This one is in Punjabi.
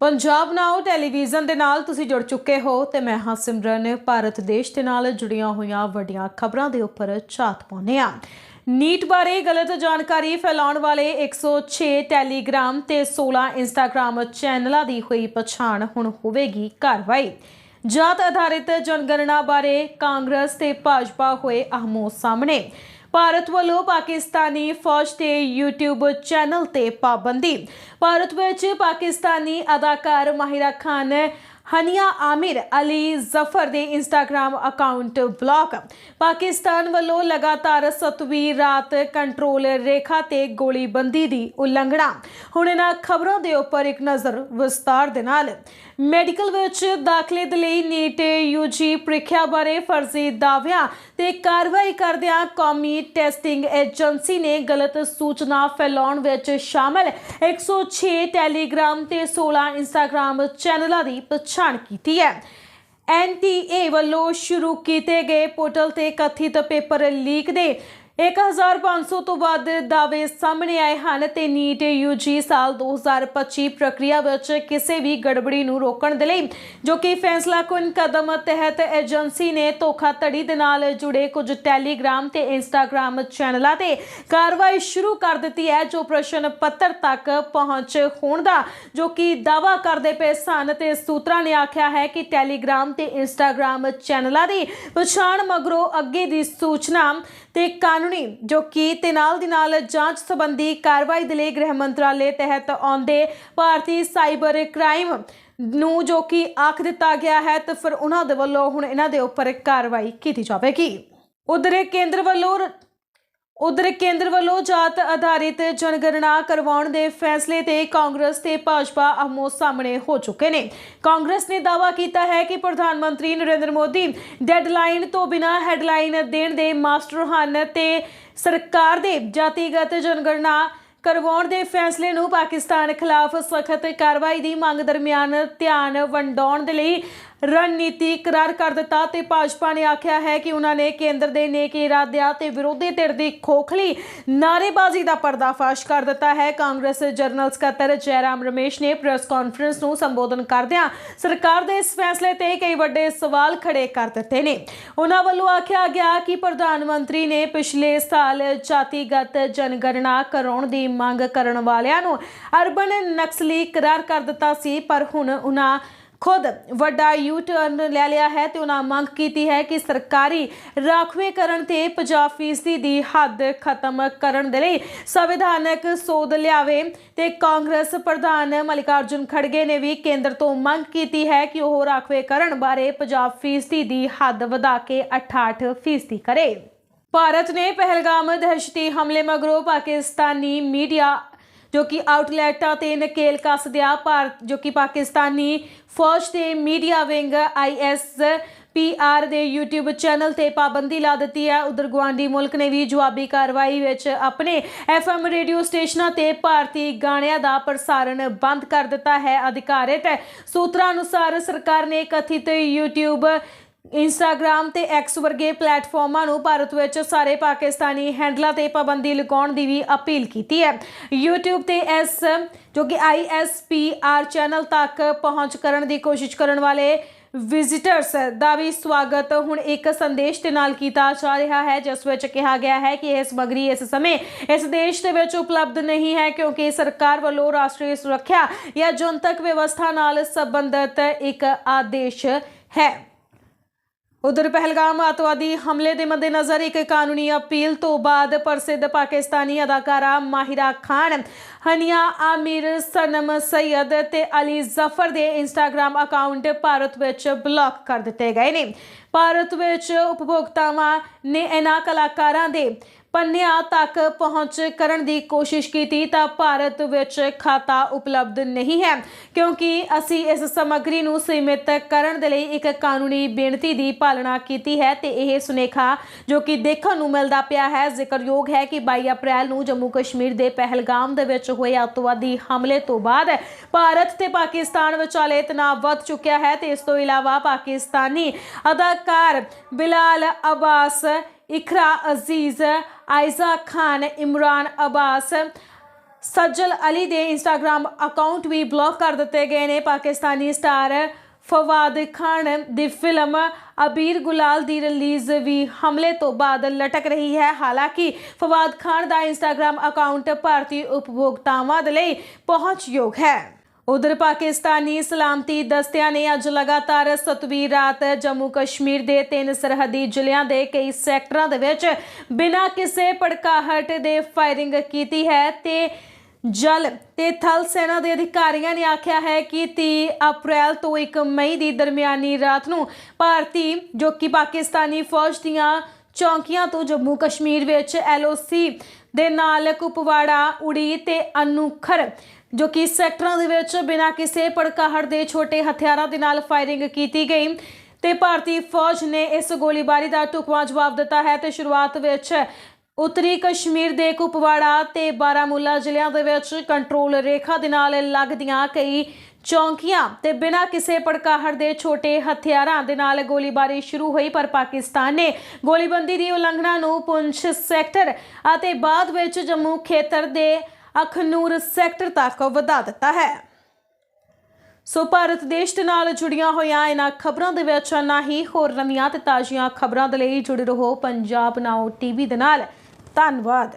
ਪੰਜਾਬ ਨਾਓ ਟੈਲੀਵਿਜ਼ਨ ਦੇ ਨਾਲ ਤੁਸੀਂ ਜੁੜ ਚੁੱਕੇ ਹੋ ਤੇ ਮੈਂ ਹਾਂ ਸਿਮਰਨ। ਭਾਰਤ ਦੇਸ਼ ਦੇ ਨਾਲ ਜੁੜੀਆਂ ਹੋਈਆਂ ਵੱਡੀਆਂ ਖਬਰਾਂ ਦੇ ਉੱਪਰ ਝਾਤ ਪਾਉਂਦੇ ਹਾਂ। ਨੀਟ ਬਾਰੇ ਗਲਤ ਜਾਣਕਾਰੀ ਫੈਲਾਉਣ ਵਾਲੇ 106 ਟੈਲੀਗ੍ਰਾਮ ਤੇ 16 ਇੰਸਟਾਗ੍ਰਾਮ ਚੈਨਲਾਂ ਦੀ ਹੋਈ ਪਛਾਣ ਹੁਣ ਹੋਵੇਗੀ ਕਾਰਵਾਈ। ਜਾਤ ਆਧਾਰਿਤ ਜਨਗਣਨਾ ਬਾਰੇ ਕਾਂਗਰਸ ਤੇ ਭਾਜਪਾ ਹੋਏ ਆਹਮੋ ਸਾਹਮਣੇ। ਭਾਰਤ ਵੱਲੋਂ ਪਾਕਿਸਤਾਨੀ ਫੌਜ ਤੇ YouTube ਚੈਨਲ ਤੇ ਪਾਬੰਦੀ। ਭਾਰਤ ਵਿੱਚ ਪਾਕਿਸਤਾਨੀ ਅਦਾਕਾਰ ਮਾਹਿਰਾ ਖਾਨ ਹਨੀਆ ਆਮਿਰ ਅਲੀ ਜ਼ਫਰ ਦੇ ਇੰਸਟਾਗ੍ਰam ਅਕਾਊਂਟ ਬਲੌਕ ਪਾਕਿਸਤਾਨ ਵੱਲੋਂ ਲਗਾਤਾਰ 7ਵੀਂ ਰਾਤ ਕੰਟਰੋਲ ਰੇਖਾ ਤੇ ਗੋਲੀਬੰਦੀ ਦੀ ਉਲੰਘਣਾ। ਹੁਣ ਇਹਨਾਂ ਖਬਰਾਂ ਦੇ ਉੱਪਰ ਇੱਕ ਨਜ਼ਰ ਵਿਸਤਾਰ ਦੇ ਨਾਲ। ਮੈਡੀਕਲ ਵਿੱਚ ਦਾਖਲੇ ਦੇ ਲਈ ਨੀਟ ਯੂਜੀ ਪ੍ਰੀਖਿਆ ਬਾਰੇ ਫਰਜ਼ੀ ਦਾਅਵਿਆਂ ਤੇ ਕਾਰਵਾਈ ਕਰਦਿਆਂ ਕੌਮੀ ਟੈਸਟਿੰਗ ਏਜੰਸੀ ਨੇ ਗਲਤ ਸੂਚਨਾ ਫੈਲਾਉਣ ਵਿੱਚ ਸ਼ਾਮਲ। 106 ਟੈਲੀਗ੍ਰਾਮ ਤੇ 16 ਇੰਸਟਾਗ੍ਰਾਮ ਚੈਨਲਾਂ ਦੀ ਪਛਾਣ ਕੀਤੀ ਹੈ। ਐਨਟੀਏ ਵੱਲੋਂ ਸ਼ੁਰੂ ਕੀਤੇ ਗਏ ਪੋਰਟਲ ਤੇ ਕਥਿਤ ਪੇਪਰ ਲੀਕ ਦੇ 1500 ਤੋਂ ਵੱਧ ਦਾਅਵੇ ਸਾਹਮਣੇ ਆਏ ਹਨ ਤੇ ਨੀਟ ਯੂਜੀ ਸਾਲ 2025 ਪ੍ਰਕਿਰਿਆ ਵਿੱਚ ਕਿਸੇ ਵੀ ਗੜਬੜੀ ਨੂੰ ਰੋਕਣ ਦੇ ਲਈ, ਜੋ ਕਿ ਫੈਸਲਾ ਕੁਨ ਕਦਮ ਤਹਿਤ ਏਜੰਸੀ ਨੇ ਧੋਖਾਧੜੀ ਦੇ ਨਾਲ ਜੁੜੇ ਕੁਝ ਟੈਲੀਗ੍ਰਾਮ ਤੇ ਇੰਸਟਾਗ੍ਰਾਮ ਚੈਨਲਾਂ ਤੇ ਕਾਰਵਾਈ ਸ਼ੁਰੂ ਕਰ ਦਿੱਤੀ ਹੈ, ਜੋ ਪ੍ਰਸ਼ਨ ਪੱਤਰ ਤੱਕ ਪਹੁੰਚ ਹੋਣ ਦਾ, ਜੋ ਕਿ ਦਾਵਾ ਕਰਦੇ ਪਏ ਸਨ ਤੇ ਸੂਤਰਾਂ ਨੇ ਆਖਿਆ ਹੈ ਕਿ ਟੈਲੀਗ੍ਰਾਮ ਤੇ ਇੰਸਟਾਗ੍ਰਾਮ ਚੈਨਲਾਂ ਦੀ ਪਛਾਣ ਮਗਰੋਂ ਅੱਗੇ ਦੀ ਸੂਚਨਾ ਤੇ ਕਾਨੂੰਨੀ ਜੋ ਕਿ ਤੇ ਨਾਲ ਦੀ ਨਾਲ ਜਾਂਚ ਸੰਬੰਧੀ ਕਾਰਵਾਈ ਦੇ ਲਈ ਗ੍ਰਹਿ ਮੰਤਰਾਲੇ ਤਹਿਤ ਆਉਂਦੇ ਭਾਰਤੀ ਸਾਈਬਰ ਕ੍ਰਾਈਮ ਨੂੰ ਜੋ ਕਿ ਆਖ ਦਿੱਤਾ ਗਿਆ ਹੈ ਤੇ ਫਿਰ ਉਹਨਾਂ ਦੇ ਵੱਲੋਂ ਹੁਣ ਇਹਨਾਂ ਦੇ ਉੱਪਰ ਕਾਰਵਾਈ ਕੀਤੀ ਜਾਵੇਗੀ। ਉਧਰ ਕੇਂਦਰ ਵੱਲੋਂ ਉਧਰ ਕੇਂਦਰ ਵੱਲੋਂ ਜਾਤ ਆਧਾਰਿਤ ਜਨਗਣਨਾ ਕਰਵਾਉਣ ਦੇ ਫੈਸਲੇ ਤੇ ਕਾਂਗਰਸ ਤੇ ਭਾਜਪਾ ਆਮੋ ਸਾਹਮਣੇ ਹੋ ਚੁੱਕੇ ਨੇ। ਕਾਂਗਰਸ ਨੇ ਦਾਅਵਾ ਕੀਤਾ ਹੈ ਕਿ ਪ੍ਰਧਾਨ ਮੰਤਰੀ ਨਰਿੰਦਰ ਮੋਦੀ ਡੈਡਲਾਈਨ ਤੋਂ ਬਿਨਾਂ ਹੈਡਲਾਈਨ ਦੇਣ ਦੇ ਮਾਸਟਰ ਹਨ ਤੇ ਸਰਕਾਰ ਦੇ ਜਾਤੀਗਤ ਜਨਗਣਨਾ ਕਰਵਾਉਣ ਦੇ ਫੈਸਲੇ ਨੂੰ ਪਾਕਿਸਤਾਨ ਖਿਲਾਫ ਸਖਤ ਕਾਰਵਾਈ ਦੀ ਮੰਗ ਦਰਮਿਆਨ ਧਿਆਨ ਵੰਡਾਉਣ ਦੇ ਲਈ ਰਣਨੀਤੀ ਕਰਾਰ ਕਰ ਦਿੱਤਾ ਤੇ ਭਾਜਪਾ ਨੇ ਆਖਿਆ ਹੈ ਕਿ ਉਹਨਾਂ ਨੇ ਕੇਂਦਰ ਦੇ ਨੇਕ ਇਰਾਦਿਆਂ ਤੇ ਵਿਰੋਧੀ ਧਿਰ ਦੀ ਖੋਖਲੀ ਨਾਰੇਬਾਜ਼ੀ ਦਾ ਪਰਦਾਫਾਸ਼ ਕਰ ਦਿੱਤਾ ਹੈ। ਕਾਂਗਰਸ ਜਨਰਲ ਸਕੱਤਰ ਜੈਰਾਮ ਰਮੇਸ਼ ਨੇ ਪ੍ਰੈਸ ਕਾਨਫਰੰਸ ਨੂੰ ਸੰਬੋਧਨ ਕਰਦਿਆਂ ਸਰਕਾਰ ਦੇ ਇਸ ਫੈਸਲੇ ਤੇ ਕਈ ਵੱਡੇ ਸਵਾਲ ਖੜੇ ਕਰ ਦਿੱਤੇ ਨੇ। ਉਹਨਾਂ ਵੱਲੋਂ ਆਖਿਆ ਗਿਆ ਕਿ ਪ੍ਰਧਾਨ ਮੰਤਰੀ ਨੇ ਪਿਛਲੇ ਸਾਲ ਜਾਤੀਗਤ ਜਨਗਣਨਾ ਕਰਾਉਣ ਦੀ ਮੰਗ ਕਰਨ ਵਾਲਿਆਂ ਨੂੰ ਅਰਬਨ ਨਕਸਲੀ ਕਰਾਰ ਕਰ ਦਿੱਤਾ ਸੀ, ਪਰ ਹੁਣ ਉਹਨਾਂ ਖੁਦ ਵੱਡਾ ਯੂ ਟਰਨ ਲੈ ਲਿਆ ਹੈ ਤੇ ਉਹਨਾਂ ਮੰਗ ਕੀਤੀ ਹੈ ਕਿ ਸਰਕਾਰੀ ਰਾਖਵੇਂਕਰਨ ਤੇ 50% ਦੀ ਹੱਦ ਖਤਮ ਕਰਨ ਦੇ ਲਈ ਸੰਵਿਧਾਨਕ ਸੋਧ ਲਿਆਵੇ। ਤੇ ਕਾਂਗਰਸ ਪ੍ਰਧਾਨ ਮਲਿਕਾਰਜੁਨ ਖੜਗੇ ਨੇ ਵੀ ਕੇਂਦਰ ਤੋਂ ਮੰਗ ਕੀਤੀ ਹੈ ਕਿ ਉਹ ਰਾਖਵੇਂਕਰਨ ਬਾਰੇ 50% ਦੀ ਹੱਦ ਵਧਾ ਕੇ 68% ਕਰੇ। ਭਾਰਤ ਨੇ ਪਹਿਲਗਾਮ ਦਹਿਸ਼ਤੀ ਹਮਲੇ ਮਗਰੋਂ ਪਾਕਿਸਤਾਨੀ ਮੀਡੀਆ ਜੋ ਕਿ ਆਊਟਲੈਟਾਂ ਤੇ ਨਕੇਲ ਕੱਸਦਿਆਂ ਭਾਰਤ ਜੋ ਕਿ ਪਾਕਿਸਤਾਨੀ ਫੌਜ ਤੇ ਮੀਡੀਆ ਵਿੰਗ ਆਈਐਸ ਪੀਆਰ ਦੇ YouTube ਚੈਨਲ ਤੇ ਪਾਬੰਦੀ ਲਾ ਦਿੱਤੀ ਹੈ। ਉਧਰ ਗਵਾਂਡੀ ਮੁਲਕ ਨੇ ਵੀ ਜਵਾਬੀ ਕਾਰਵਾਈ ਵਿੱਚ ਆਪਣੇ FM ਰੇਡੀਓ ਸਟੇਸ਼ਨਾਂ ਤੇ ਭਾਰਤੀ ਗਾਣਿਆਂ ਦਾ ਪ੍ਰਸਾਰਣ ਬੰਦ ਕਰ ਦਿੱਤਾ ਹੈ। ਅਧਿਕਾਰਿਤ ਸੂਤਰਾਂ ਅਨੁਸਾਰ ਸਰਕਾਰ ਨੇ ਕਥਿਤ YouTube ਇੰਸਟਾਗ੍ਰam ਤੇ ਐਕਸ ਵਰਗੇ ਪਲੇਟਫਾਰਮਾਂ ਨੂੰ ਭਾਰਤ ਵਿੱਚ ਸਾਰੇ ਪਾਕਿਸਤਾਨੀ ਹੈਂਡਲਾਂ ਤੇ ਪਾਬੰਦੀ ਲਗਾਉਣ ਦੀ ਵੀ ਅਪੀਲ ਕੀਤੀ ਹੈ। YouTube ਤੇ ਇਸ, ਜੋ ਕਿ ISPR ਚੈਨਲ ਤੱਕ ਪਹੁੰਚ ਕਰਨ ਦੀ ਕੋਸ਼ਿਸ਼ ਕਰਨ ਵਾਲੇ ਵਿਜ਼ਿਟਰਸ ਦਾ ਵੀ ਸਵਾਗਤ ਹੁਣ ਇੱਕ ਸੰਦੇਸ਼ ਦੇ ਨਾਲ ਕੀਤਾ ਜਾ ਰਿਹਾ ਹੈ, ਜਿਸ ਵਿੱਚ ਕਿਹਾ ਗਿਆ ਹੈ ਕਿ ਇਹ ਸਮੱਗਰੀ ਇਸ ਸਮੇਂ ਇਸ ਦੇਸ਼ ਦੇ ਵਿੱਚ ਉਪਲਬਧ ਨਹੀਂ ਹੈ ਕਿਉਂਕਿ ਸਰਕਾਰ ਵੱਲੋਂ ਰਾਸ਼ਟਰੀ ਸੁਰੱਖਿਆ ਜਾਂ ਜਨਤਕ ਵਿਵਸਥਾ ਨਾਲ ਸੰਬੰਧਿਤ ਇੱਕ ਆਦੇਸ਼ ਹੈ। ਉਧਰ ਪਹਿਲਗਾਮ ਆਤਵਾਦੀ ਹਮਲੇ ਦੇ ਮੱਦੇਨਜ਼ਰ ਇੱਕ ਕਾਨੂੰਨੀ ਅਪੀਲ ਤੋਂ ਬਾਅਦ ਪ੍ਰਸਿੱਧ ਪਾਕਿਸਤਾਨੀ ਅਦਾਕਾਰਾ ਮਾਹਿਰਾ ਖਾਨ, ਹਨੀਆ ਆਮਿਰ, ਸਨਮ ਸੈਯਦ ਤੇ ਅਲੀ ਜ਼ਫਰ ਦੇ ਇੰਸਟਾਗ੍ਰam ਅਕਾਊਂਟ ਭਾਰਤ ਵਿੱਚ ਬਲੌਕ ਕਰ ਦਿੱਤੇ ਗਏ ਨੇ। ਭਾਰਤ ਵਿੱਚ ਉਪਭੋਗਤਾਵਾਂ ਨੇ ਇਹਨਾਂ ਕਲਾਕਾਰਾਂ ਦੇ ਪੰਨਿਆਂ ਤੱਕ ਪਹੁੰਚ ਕਰਨ ਦੀ ਕੋਸ਼ਿਸ਼ ਕੀਤੀ ਤਾਂ ਭਾਰਤ ਵਿੱਚ ਖਾਤਾ ਉਪਲਬਧ ਨਹੀਂ ਹੈ, ਕਿਉਂਕਿ ਅਸੀਂ ਇਸ ਸਮੱਗਰੀ ਨੂੰ ਸੀਮਿਤ ਕਰਨ ਦੇ ਲਈ ਇੱਕ ਕਾਨੂੰਨੀ ਬੇਨਤੀ ਦੀ ਪਾਲਣਾ ਕੀਤੀ ਹੈ ਤੇ ਇਹ ਸੁਨੇਖਾ ਜੋ ਕਿ ਦੇਖਣ ਨੂੰ ਮਿਲਦਾ ਪਿਆ ਹੈ, ਜ਼ਿਕਰਯੋਗ ਹੈ ਕਿ 22 ਅਪ੍ਰੈਲ ਨੂੰ ਜੰਮੂ ਕਸ਼ਮੀਰ ਦੇ ਪਹਿਲਗਾਮ ਦੇ ਵਿੱਚ ਹੋਏ ਅੱਤਵਾਦੀ ਹਮਲੇ ਤੋਂ ਬਾਅਦ ਭਾਰਤ ਤੇ ਪਾਕਿਸਤਾਨ ਵਿਚਾਲੇ ਤਣਾਅ ਵੱਧ ਚੁੱਕਿਆ ਹੈ ਤੇ ਇਸ ਤੋਂ ਇਲਾਵਾ ਪਾਕਿਸਤਾਨੀ ਅਦਾਕਾਰ ਬਿਲਾਲ ਅਬਾਸ ਇਖਰਾ ਅਜ਼ੀਜ਼, ਆਇਜ਼ਾ ਖਾਨ, ਇਮਰਾਨ ਅਬਾਸ, ਸੱਜਲ ਅਲੀ ਦੇ ਇੰਸਟਾਗ੍ਰam ਅਕਾਊਂਟ ਵੀ ਬਲੌਕ ਕਰ ਦਿੱਤੇ ਗਏ ਨੇ। ਪਾਕਿਸਤਾਨੀ ਸਟਾਰ ਫਵਾਦ ਖਾਨ ਦੀ ਫਿਲਮ ਅਬੀਰ ਗੁਲਾਲ ਦੀ ਰਿਲੀਜ਼ ਵੀ ਹਮਲੇ ਤੋਂ ਬਾਅਦ ਲਟਕ ਰਹੀ ਹੈ। ਹਾਲਾਂਕਿ ਫਵਾਦ ਖਾਨ ਦਾ ਇੰਸਟਾਗ੍ਰam ਅਕਾਊਂਟ ਭਾਰਤੀ ਉਪਭੋਗਤਾਵਾਂ ਦੇ ਲਈ ਪਹੁੰਚਯੋਗ ਹੈ। ਉਧਰ ਪਾਕਿਸਤਾਨੀ ਸਲਾਮਤੀ ਦਸਤਿਆਂ ਨੇ ਅੱਜ ਲਗਾਤਾਰ 7ਵੀਂ ਰਾਤ ਜੰਮੂ ਕਸ਼ਮੀਰ ਦੇ ਤਿੰਨ ਸਰਹੱਦੀ ਜ਼ਿਲ੍ਹਿਆਂ ਦੇ ਕਈ ਸੈਕਟਰਾਂ ਦੇ ਵਿੱਚ ਬਿਨਾਂ ਕਿਸੇ ਭੜਕਾਹਟ ਦੇ ਫਾਇਰਿੰਗ ਕੀਤੀ ਹੈ ਤੇ ਜਲ ਤੇ ਥਲ ਸੈਨਾ ਦੇ ਅਧਿਕਾਰੀਆਂ ਨੇ ਆਖਿਆ ਹੈ ਕਿ 30 ਅਪ੍ਰੈਲ ਤੋਂ 1 ਮਈ ਦੀ ਦਰਮਿਆਨੀ ਰਾਤ ਨੂੰ ਭਾਰਤੀ, ਜੋ ਕਿ ਪਾਕਿਸਤਾਨੀ ਫੌਜ ਦੀਆਂ ਚੌਂਕੀਆਂ ਤੋਂ ਜੰਮੂ ਕਸ਼ਮੀਰ ਵਿੱਚ ਐਲਓਸੀ ਦੇ ਨਾਲ ਕੁਪਵਾੜਾ, ਉੜੀ ਤੇ ਅਨੁਖਰ, ਜੋ ਕਿ ਸੈਕਟਰਾਂ ਦੇ ਵਿੱਚ ਬਿਨਾਂ ਕਿਸੇ ਭੜਕਾਹਟ ਦੇ ਛੋਟੇ ਹਥਿਆਰਾਂ ਦੇ ਨਾਲ ਫਾਇਰਿੰਗ ਕੀਤੀ ਗਈ। ਤੇ ਭਾਰਤੀ ਫੌਜ ਨੇ ਇਸ ਗੋਲੀਬਾਰੀ ਦਾ ਟੁਕਵਾ ਜਵਾਬ ਦਿੱਤਾ ਹੈ ਤੇ ਸ਼ੁਰੂਆਤ ਵਿੱਚ ਉੱਤਰੀ ਕਸ਼ਮੀਰ ਦੇ ਕੁਪਵਾੜਾ ਤੇ ਬਾਰਾਮੂਲਾ ਜ਼ਿਲ੍ਹਿਆਂ ਦੇ ਵਿੱਚ ਕੰਟਰੋਲ ਰੇਖਾ ਦੇ ਨਾਲ ਲੱਗਦੀਆਂ ਕਈ ਚੌਂਕੀਆਂ ਤੇ ਬਿਨਾਂ ਕਿਸੇ ਭੜਕਾਹਟ ਦੇ ਛੋਟੇ ਹਥਿਆਰਾਂ ਦੇ ਨਾਲ ਗੋਲੀਬਾਰੀ ਸ਼ੁਰੂ ਹੋਈ, ਪਰ ਪਾਕਿਸਤਾਨ ਨੇ ਗੋਲੀਬੰਦੀ ਦੀ ਉਲੰਘਣਾ ਨੂੰ ਪੁੰਛ ਸੈਕਟਰ ਅਤੇ ਬਾਅਦ ਵਿੱਚ ਜੰਮੂ ਖੇਤਰ ਦੇ ਅਖਨੂਰ ਸੈਕਟਰ ਤੱਕ ਵਧਾ ਦਿੱਤਾ ਹੈ। ਸੋ ਭਾਰਤ ਦੇਸ਼ ਦੇ ਨਾਲ ਜੁੜੀਆਂ ਹੋਈਆਂ ਇਹਨਾਂ ਖਬਰਾਂ ਦੇ ਵਿੱਚ ਨਾ ਹੀ ਹੋਰ ਨਵੀਆਂ ਤੇ ਤਾਜ਼ੀਆਂ ਖਬਰਾਂ ਦੇ ਲਈ ਜੁੜੇ ਰਹੋ ਪੰਜਾਬ ਨਾਓ ਟੀਵੀ ਦੇ ਨਾਲ। ਧੰਨਵਾਦ।